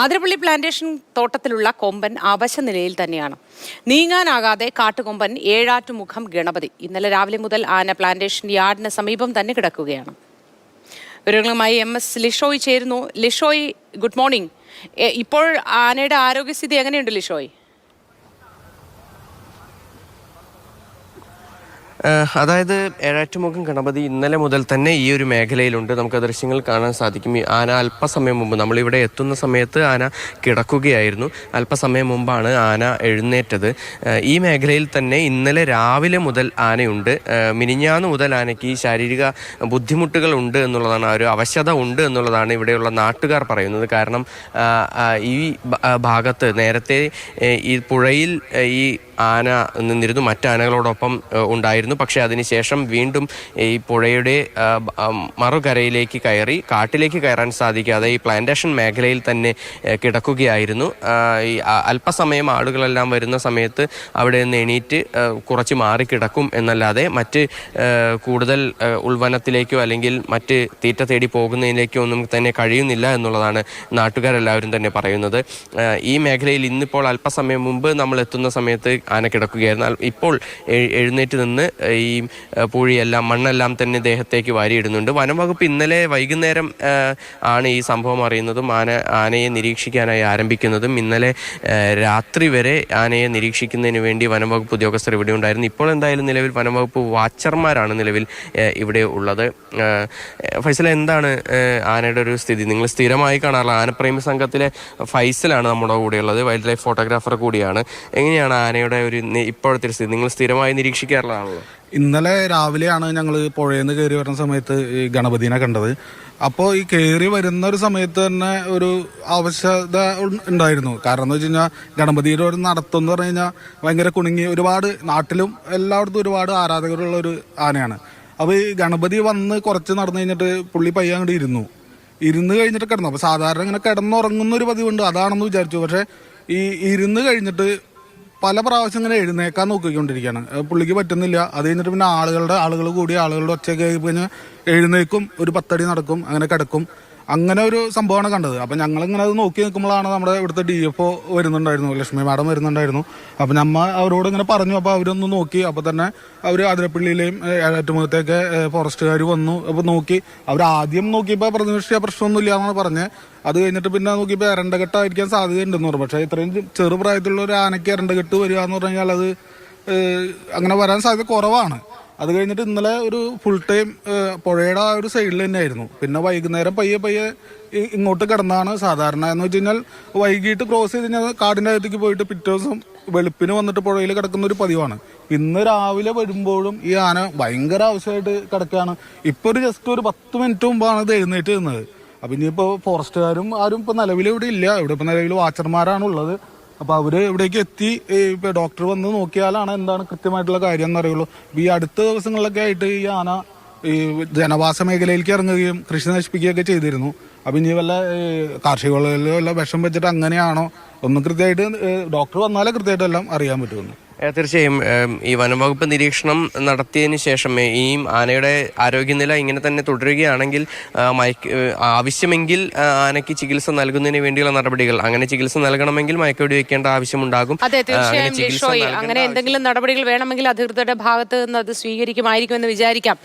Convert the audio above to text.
Athirappilly plantation തോട്ടത്തിലുള്ള കൊമ്പൻ അവശ നിലയിൽ തന്നെയാണ്. നീങ്ങാനാകാതെ കാട്ടുകൊമ്പൻ ഏഴാറ്റുമുഖം ഗണപതി. ഇന്നലെ രാവിലെ മുതൽ ആന പ്ലാന്റേഷൻ യാർഡിന് സമീപം തന്നെ കിടക്കുകയാണ്. വിവരങ്ങളുമായി എം എസ് ലിഷോയ് ചേരുന്നു. Lishoy good morning. ഇപ്പോൾ ആനയുടെ ആരോഗ്യസ്ഥിതി എങ്ങനെയുണ്ട് ലിഷോയ്? അതായത് ഏഴാറ്റുമുഖം ഗണപതി ഇന്നലെ മുതൽ തന്നെ ഈ ഒരു മേഖലയിലുണ്ട്. നമുക്ക് ദൃശ്യങ്ങൾ കാണാൻ സാധിക്കും. ആന അല്പസമയം മുമ്പ് നമ്മളിവിടെ എത്തുന്ന സമയത്ത് ആന കിടക്കുകയായിരുന്നു. അല്പസമയം മുമ്പാണ് ആന എഴുന്നേറ്റത്. ഈ മേഖലയിൽ തന്നെ ഇന്നലെ രാവിലെ മുതൽ ആനയുണ്ട്. മിനിഞ്ഞാന്ന് മുതൽ ആനയ്ക്ക് ഈ ശാരീരിക ബുദ്ധിമുട്ടുകൾ ഉണ്ട് എന്നുള്ളതാണ് ഒരു അവശത ഉണ്ട് എന്നുള്ളതാണ് ഇവിടെയുള്ള നാട്ടുകാർ പറയുന്നത്. കാരണം ഈ ഭാഗത്ത് നേരത്തെ ഈ പുഴയിൽ ഈ ആന നിന്നിരുന്നു. മറ്റു ആനകളോടൊപ്പം ഏഹ് ഉണ്ടായിരുന്നു പക്ഷേ അതിനുശേഷം വീണ്ടും ഈ പുഴയുടെ മറുകരയിലേക്ക് കയറി കാട്ടിലേക്ക് കയറാൻ സാധിക്കാതെ ഈ പ്ലാന്റേഷൻ മേഖലയിൽ തന്നെ കിടക്കുകയായിരുന്നു. ഈ അല്പസമയം ആളുകളെല്ലാം വരുന്ന സമയത്ത് അവിടെ നിന്ന് എണീറ്റ് കുറച്ച് മാറി കിടക്കും എന്നല്ലാതെ മറ്റ് കൂടുതൽ ഉൾവനത്തിലേക്കോ അല്ലെങ്കിൽ മറ്റ് തീറ്റ തേടി പോകുന്നതിലേക്കോ ഒന്നും തന്നെ കഴിയുന്നില്ല എന്നുള്ളതാണ് നാട്ടുകാരെല്ലാവരും തന്നെ പറയുന്നത്. ഈ മേഖലയിൽ ഇന്നിപ്പോൾ അല്പസമയം മുമ്പ് നമ്മൾ എത്തുന്ന സമയത്ത് ആന കിടക്കുകയായിരുന്നു. ഇപ്പോൾ എഴുന്നേറ്റ് നിന്ന് ഈ പുഴിയെല്ലാം മണ്ണെല്ലാം തന്നെ ദേഹത്തേക്ക് വാരിയിടുന്നുണ്ട്. വനംവകുപ്പ് ഇന്നലെ വൈകുന്നേരം ആണ് ഈ സംഭവം അറിയുന്നതും ആന ആനയെ നിരീക്ഷിക്കാനായി ആരംഭിക്കുന്നതും. ഇന്നലെ രാത്രി വരെ ആനയെ നിരീക്ഷിക്കുന്നതിന് വേണ്ടി വനംവകുപ്പ് ഉദ്യോഗസ്ഥർ ഇവിടെ ഉണ്ടായിരുന്നു. ഇപ്പോൾ എന്തായാലും നിലവിൽ വനംവകുപ്പ് വാച്ചർമാരാണ് നിലവിൽ ഇവിടെ ഉള്ളത്. ഫൈസൽ എന്താണ് ആനയുടെ ഒരു സ്ഥിതി? നിങ്ങൾ സ്ഥിരമായി കാണാറുള്ള ആനപ്രേമി സംഘത്തിലെ ഫൈസലാണ് നമ്മുടെ കൂടെയുള്ളത് വൈൽഡ് ലൈഫ് ഫോട്ടോഗ്രാഫർ കൂടിയാണ്. എങ്ങനെയാണ് ആനയുടെ ഒരു ഇപ്പോഴത്തെ സ്ഥിതി? നിങ്ങൾ സ്ഥിരമായി നിരീക്ഷിക്കാറുള്ളതാണല്ലോ ഇന്നലെ രാവിലെയാണ് ഞങ്ങൾ പുഴയിൽ നിന്ന് കയറി വരുന്ന സമയത്ത് ഈ ഗണപതിനെ കണ്ടത്. അപ്പോൾ ഈ കയറി വരുന്ന ഒരു സമയത്ത് തന്നെ ഒരു ആവശ്യത ഉണ്ടായിരുന്നു. കാരണം എന്ന് വെച്ച് കഴിഞ്ഞാൽ ഗണപതിയുടെ ഒരു നടത്തം എന്ന് പറഞ്ഞു കഴിഞ്ഞാൽ ഭയങ്കര കുണുങ്ങി. ഒരുപാട് നാട്ടിലും എല്ലായിടത്തും ഒരുപാട് ആരാധകരുള്ള ഒരു ആനയാണ്. അപ്പോൾ ഈ ഗണപതി വന്ന് കുറച്ച് നടന്നു കഴിഞ്ഞിട്ട് പുള്ളി പയ്യ അങ്ങോട്ട് ഇരുന്നു. ഇരുന്ന് കഴിഞ്ഞിട്ട് കിടന്നു. അപ്പോൾ സാധാരണ ഇങ്ങനെ കിടന്നുറങ്ങുന്ന ഒരു പതിവുണ്ട്. അതാണെന്ന് വിചാരിച്ചു. പക്ഷേ ഈ ഇരുന്ന് കഴിഞ്ഞിട്ട് പല പ്രാവശ്യം ഇങ്ങനെ എഴുന്നേക്കാൻ നോക്കിക്കൊണ്ടിരിക്കുകയാണ്. പുള്ളിക്ക് പറ്റുന്നില്ല. അത് കഴിഞ്ഞിട്ട് പിന്നെ ആളുകളുടെ ആളുകൾ കൂടി ആളുകളുടെ ഒച്ചയൊക്കെ കഴിഞ്ഞാൽ എഴുന്നേക്കും ഒരു പത്തടി നടക്കും അങ്ങനെ കിടക്കും. അങ്ങനെ ഒരു സംഭവമാണ് കണ്ടത്. അപ്പം ഞങ്ങളിങ്ങനെ അത് നോക്കി നിൽക്കുമ്പോഴാണ് നമ്മുടെ ഇവിടുത്തെ ഡി എഫ് ഒ വരുന്നുണ്ടായിരുന്നു ലക്ഷ്മി മാഡം വരുന്നുണ്ടായിരുന്നു. അപ്പം നമ്മ അവരോട് ഇങ്ങനെ പറഞ്ഞു അപ്പോൾ അവരൊന്ന് നോക്കി. അപ്പോൾ തന്നെ അവർ ആതിരപ്പള്ളിയിലെയും ഏറ്റുമുഖത്തേക്ക് ഫോറസ്റ്റുകാർ വന്നു. അപ്പോൾ നോക്കി. അവർ ആദ്യം നോക്കിയപ്പോൾ പ്രതിനിഷ്ഠ പ്രശ്നമൊന്നുമില്ല എന്നാണ് പറഞ്ഞത് അത് കഴിഞ്ഞിട്ട് പിന്നെ നോക്കിയപ്പോൾ ഇരണ്ടകെട്ടായിരിക്കാൻ സാധ്യതയുണ്ടെന്ന് പറഞ്ഞു. പക്ഷേ ഇത്രയും ചെറുപ്രായത്തിലുള്ള ഒരു ആനയ്ക്ക് ഇരണ്ടകെട്ട് വരിക എന്ന് പറഞ്ഞു കഴിഞ്ഞാൽ അത് അങ്ങനെ വരാൻ സാധ്യത കുറവാണ്. അത് കഴിഞ്ഞിട്ട് ഇന്നലെ ഒരു ഫുൾ ടൈം പുഴയുടെ ആ ഒരു സൈഡിൽ തന്നെയായിരുന്നു. പിന്നെ വൈകുന്നേരം പയ്യെ പയ്യെ ഇങ്ങോട്ട് കിടന്നാണ് സാധാരണ എന്ന് വെച്ച് കഴിഞ്ഞാൽ വൈകിട്ട് ക്രോസ് ചെയ്ത് കഴിഞ്ഞാൽ കാടിന്റെ അകത്തേക്ക് പോയിട്ട് പിറ്റേ ദിവസം വെളുപ്പിന് വന്നിട്ട് പുഴയിൽ കിടക്കുന്ന ഒരു പതിവാണ്. ഇന്ന് രാവിലെ വരുമ്പോഴും ഈ ആന ഭയങ്കര ആവശ്യമായിട്ട് കിടക്കുകയാണ്. ഇപ്പോൾ ഒരു ജസ്റ്റ് ഒരു പത്ത് മിനിറ്റ് മുമ്പാണ് ഇത് എഴുന്നേറ്റ് നിന്നത്. അപ്പം ഇനിയിപ്പോൾ ഫോറസ്റ്റുകാരും ആരും ഇപ്പോൾ നിലവിൽ ഇവിടെ ഇല്ല. ഇവിടെ ഇപ്പോൾ നിലവിൽ വാച്ചർമാരാണ് ഉള്ളത് അപ്പോൾ അവർ ഇവിടേക്ക് എത്തി ഇപ്പൊ ഡോക്ടർ വന്ന് നോക്കിയാലാണ് എന്താണ് കൃത്യമായിട്ടുള്ള കാര്യം എന്ന് അറിയുള്ളൂ ഇപ്പൊ ഈ അടുത്ത ദിവസങ്ങളിലൊക്കെ ആയിട്ട് ഈ ആന ഈ ജനവാസ മേഖലയിലേക്ക് ഇറങ്ങുകയും കൃഷി നശിപ്പിക്കുകയൊക്കെ ചെയ്തിരുന്നു. അപ്പൊ ഇനി വല്ല കാർഷിക വിളകളിൽ വല്ല വിഷം വെച്ചിട്ട് അങ്ങനെയാണോ? ഒന്നും കൃത്യമായിട്ട് ഡോക്ടർ വന്നാലേ കൃത്യമായിട്ടെല്ലാം അറിയാൻ പറ്റുമെന്ന് തീർച്ചയായും ഈ വനംവകുപ്പ് നിരീക്ഷണം നടത്തിയതിന് ശേഷം ഈ ആനയുടെ ആരോഗ്യനില ഇങ്ങനെ തന്നെ തുടരുകയാണെങ്കിൽ മയക്ക് ആവശ്യമെങ്കിൽ ആനയ്ക്ക് ചികിത്സ നൽകുന്നതിന് വേണ്ടിയുള്ള നടപടികൾ അങ്ങനെ ചികിത്സ നൽകണമെങ്കിൽ മയക്കോടി വയ്ക്കേണ്ട ആവശ്യമുണ്ടാകും. അതെ അങ്ങനെ തീർച്ചയായും എന്തെങ്കിലും നടപടികൾ വേണമെങ്കിൽ അധികൃതരുടെ ഭാഗത്ത് നിന്ന് അത് സ്വീകരിക്കുമായിരിക്കുമെന്ന് വിചാരിക്കാം.